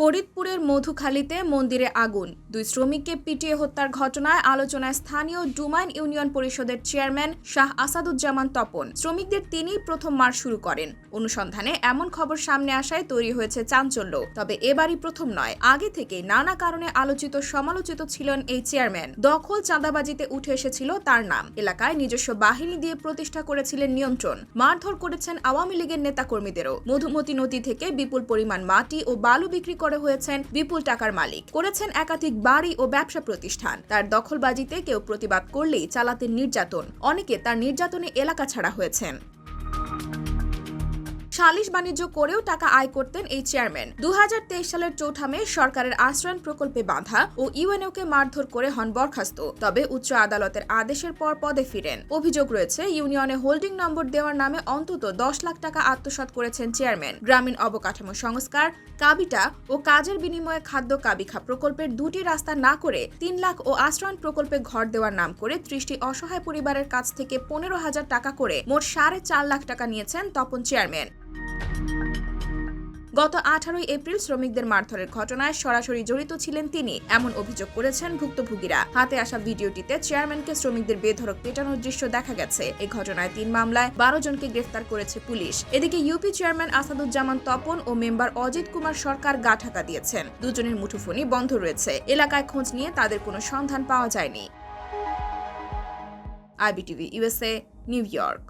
ফরিদপুরের মধুখালীতে মন্দিরে আগুন। দুই শ্রমিককে পিটিয়ে হত্যার ঘটনায় আলোচনায় স্থানীয় ডুমাইন ইউনিয়ন পরিষদের চেয়ারম্যান শাহ আসাদুজ্জামান তপন। শ্রমিকদের তিনিই প্রথম মার শুরু করেন। অনুসন্ধানে এমন খবর সামনে আসায় তৈরি হয়েছে চাঞ্চল্য। তবে এবারই প্রথম নয়। আগে থেকে নানা কারণে আলোচিত সমালোচিত ছিলেন এই চেয়ারম্যান। দখল চাঁদাবাজিতে উঠে এসেছিল তার নাম। এলাকায় নিজস্ব বাহিনী দিয়ে প্রতিষ্ঠা করেছিলেন নিয়ন্ত্রণ। মারধর করেছেন আওয়ামী লীগের নেতাকর্মীদেরও। মধুমতি নদী থেকে বিপুল পরিমাণ মাটি ও বালু বিক্রি করে হয়েছেন বিপুল টাকার মালিক। করেছেন একাধিক বাড়ি ও ব্যবসা প্রতিষ্ঠান। তার দখলবাজিতে কেউ প্রতিবাদ করলেই চালাতেন নির্যাতন। অনেকে তার নির্যাতনে এলাকা ছাড়া হয়েছেন। সালিশ বাণিজ্য করেও টাকা আয় করতেন এই চেয়ারম্যান। দু হাজার তেইশ সালের চৌঠা মে সরকারের আশ্রয়ণ প্রকল্পে বাধা ও ইউএনওকে মারধর করে হন বরখাস্ত। তবে উচ্চ আদালতের আদেশের পর পদে ফিরেন। অভিযোগ রয়েছে, ইউনিয়নে হোল্ডিং নম্বর দেওয়ার নামে অন্তত দশ লাখ টাকা আত্মসাৎ করেছেন চেয়ারম্যান। গ্রামীণ অবকাঠামো সংস্কার, কাবিটা ও কাজের বিনিময়ে খাদ্য কাবিখা প্রকল্পের দুটি রাস্তা না করে তিন লাখ ও আশ্রয়ণ প্রকল্পে ঘর দেওয়ার নাম করে ত্রিশটি অসহায় পরিবারের কাছ থেকে পনেরো হাজার টাকা করে মোট সাড়ে চার লাখ টাকা নিয়েছেন তপন চেয়ারম্যান। গত আঠারোই এপ্রিল শ্রমিকদের মারধরের ঘটনায় সরাসরি জড়িত ছিলেন তিনি, এমন অভিযোগ করেছেন ভুক্তভোগীরা। হাতে আসা ভিডিওটিতে চেয়ারম্যানকে শ্রমিকদের বেধড়ক পেটানোর দৃশ্য দেখা গেছে। এই ঘটনায় তিন মামলায় বারো জনকে গ্রেফতার করেছে পুলিশ। এদিকে ইউপি চেয়ারম্যান আসাদুজ্জামান তপন ও মেম্বার অজিত কুমার সরকার গা ঢাকা দিয়েছেন। দুজনের মুঠোফোনই বন্ধ রয়েছে। এলাকায় খোঁজ নিয়ে তাদের কোনো সন্ধান পাওয়া যায়নি। IBTV USA New York.